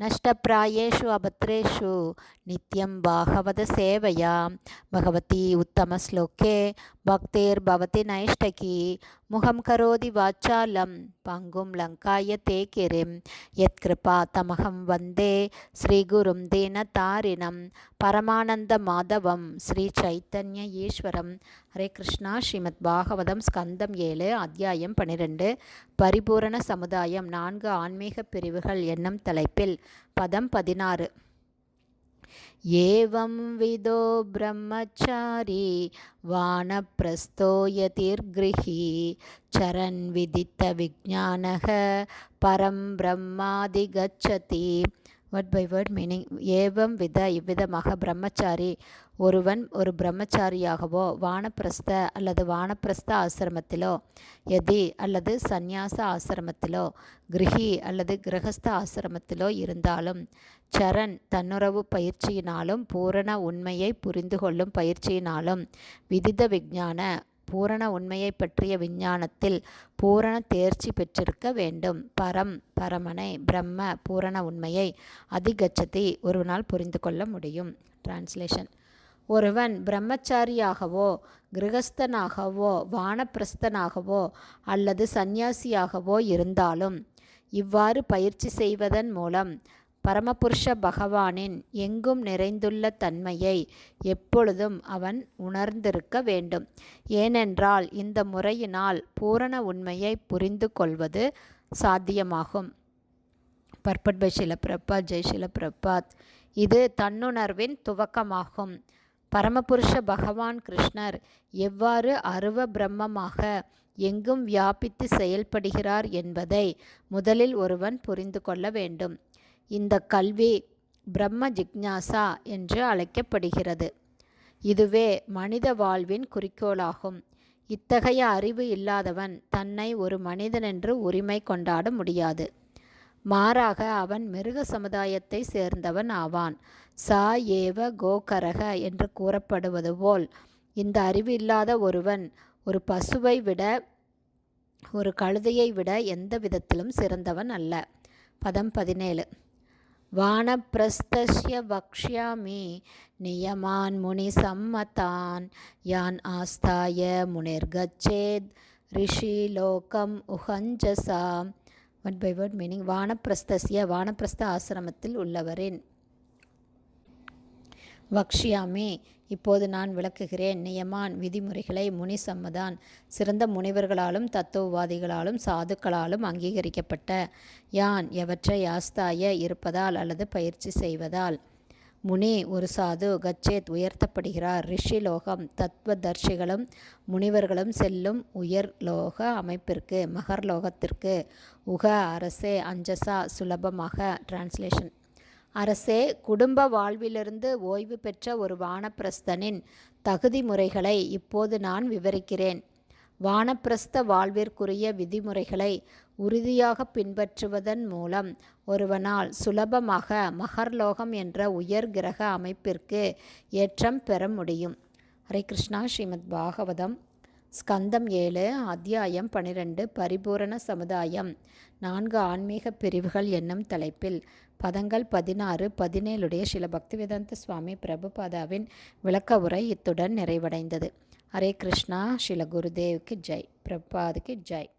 नष्टप्रायेषु अभद्रेषु नित्यं भागवतसेवया भगवती उत्तमश्लोके भक्तिर्भवति नैष्टकी मुखं करोति वाचालं पङ्गुं लङ्काय ते किरिं यत्कृपा तमहं वन्दे श्रीगुरुं दीनतारिणं பரமானந்தமாதவம் ஸ்ரீ சைத்தன்ய ஈஸ்வரம் ஹரே கிருஷ்ணா ஸ்ரீமத் பாகவதம் ஸ்கந்தம் ஏழு அத்தியாயம் பனிரெண்டு பரிபூரண சமுதாயம் நான்கு ஆன்மீக பிரிவுகள் என்னும் தலைப்பில் பதம் பதினாறு. ஏவம் விதோ பிரம்மச்சாரி வானப்பிரஸ்தோயதிர்கிருஹி சரன் விதித்த விஜானக பரம் பிரம்மாதி கச்சதி. வேர்ட் பை வேர்ட் மீனிங் ஏவம் வித இவ்விதமாக பிரம்மச்சாரி ஒருவன் ஒரு பிரம்மச்சாரியாகவோ வானப்பிரஸ்த அல்லது வானப்பிரஸ்த ஆசிரமத்திலோ எதி அல்லது சந்நியாச ஆசிரமத்திலோ கிரகி அல்லது கிரகஸ்த ஆசிரமத்திலோ இருந்தாலும் சரண் தன்னுறவு பயிற்சியினாலும் பூரண உண்மையை புரிந்து கொள்ளும் பயிற்சியினாலும் விதித விஞ்ஞான பூரண உண்மையை பற்றிய விஞ்ஞானத்தில் பூரண தேர்ச்சி பெற்றிருக்க வேண்டும். பரம் பரமனை பிரம்ம பூரண உண்மையை அதிகச்சதி ஒருவனால் புரிந்து கொள்ள முடியும். டிரான்ஸ்லேஷன் ஒருவன் பிரம்மச்சாரியாகவோ கிரகஸ்தனாகவோ வானப்பிரஸ்தனாகவோ அல்லது சந்நியாசியாகவோ இருந்தாலும் இவ்வாறு பயிற்சி செய்வதன் மூலம் பரமபுருஷ பகவானின் எங்கும் நிறைந்துள்ள தன்மையை எப்பொழுதும் அவன் உணர்ந்திருக்க வேண்டும். ஏனென்றால் இந்த முறையினால் பூரண உண்மையை புரிந்து கொள்வது சாத்தியமாகும். பர்பட் பை ஷில பிரபாத் ஜெய் ஷில பிரபாத் இது தன்னுணர்வின் துவக்கமாகும். பரமபுருஷ பகவான் கிருஷ்ணர் எவ்வாறு அருவ பிரம்மமாக எங்கும் வியாபித்து செயல்படுகிறார் என்பதை முதலில் ஒருவன் புரிந்து கொள்ள வேண்டும். இந்த கல்வி பிரம்ம ஜிக்ஞாசா என்று அழைக்கப்படுகிறது. இதுவே மனித வாழ்வின் குறிக்கோளாகும். இத்தகைய அறிவு இல்லாதவன் தன்னை ஒரு மனிதனென்று உரிமை கொண்டாட முடியாது. மாறாக அவன் மிருக சமுதாயத்தை சேர்ந்தவன் ஆவான். சா ஏவ கோகரக என்று கூறப்படுவது போல் இந்த அறிவு இல்லாத ஒருவன் ஒரு பசுவை விட ஒரு கழுதையை விட எந்த விதத்திலும் சிறந்தவன் அல்ல. பதம் பதினேழு. வானப்பிரஸ்தஸ்ய வக்ஷ்யாமி நியமான் முனி சம்மதான் யான் ஆஸ்தாய முனிர்கச்சேத் ரிஷி லோகம் உஹஞ்சசாம். வட் பை வேர்ட் மீனிங் வானப்பிரஸ்தஸ்ய வானப்பிரஸ்த ஆசிரமத்தில் உள்ளவரின். வக்ஷியாமி இப்போது நான் விளக்குகிறேன். நியமான் விதிமுறைகளை முனி சம்மதான் சிறந்த முனிவர்களாலும் தத்துவவாதிகளாலும் சாதுக்களாலும் அங்கீகரிக்கப்பட்ட யான் எவற்றை ஆஸ்தாய இருப்பதால் அல்லது பயிற்சி செய்வதால். முனி ஒரு சாது கச்சேத் உயர்த்தப்படுகிறார். ரிஷி லோகம் தத்துவதர்ஷிகளும் முனிவர்களும் செல்லும் உயர் லோக அமைப்பிற்கு மகர்லோகத்திற்கு உக அரசே அஞ்சசா சுலபமாக டிரான்ஸ்லேஷன் அரசே குடும்ப வாழ்விலிருந்து ஓய்வு பெற்ற ஒரு வானப்பிரஸ்தனின் தகுதி முறைகளை இப்போது நான் விவரிக்கிறேன். வானப்பிரஸ்த வாழ்விற்குரிய விதிமுறைகளை உறுதியாக பின்பற்றுவதன் மூலம் ஒருவனால் சுலபமாக மகர்லோகம் என்ற உயர் கிரக அமைப்பிற்கு ஏற்றம் பெற முடியும். ஹரே கிருஷ்ணா ஸ்ரீமத் பாகவதம். ஸ்கந்தம் ஏழு அத்தியாயம் பனிரெண்டு பரிபூரண சமுதாயம். நான்கு ஆன்மீக பிரிவுகள் என்னும் தலைப்பில் பதங்கள் பதினாறு பதினேழுடைய சில பக்திவேதாந்த சுவாமி பிரபுபாதாவின் விளக்க உரை இத்துடன் நிறைவடைந்தது. ஹரே கிருஷ்ணா ஸ்ரீல குருதேவுக்கு ஜெய் பிரபாதுக்கு ஜெய்.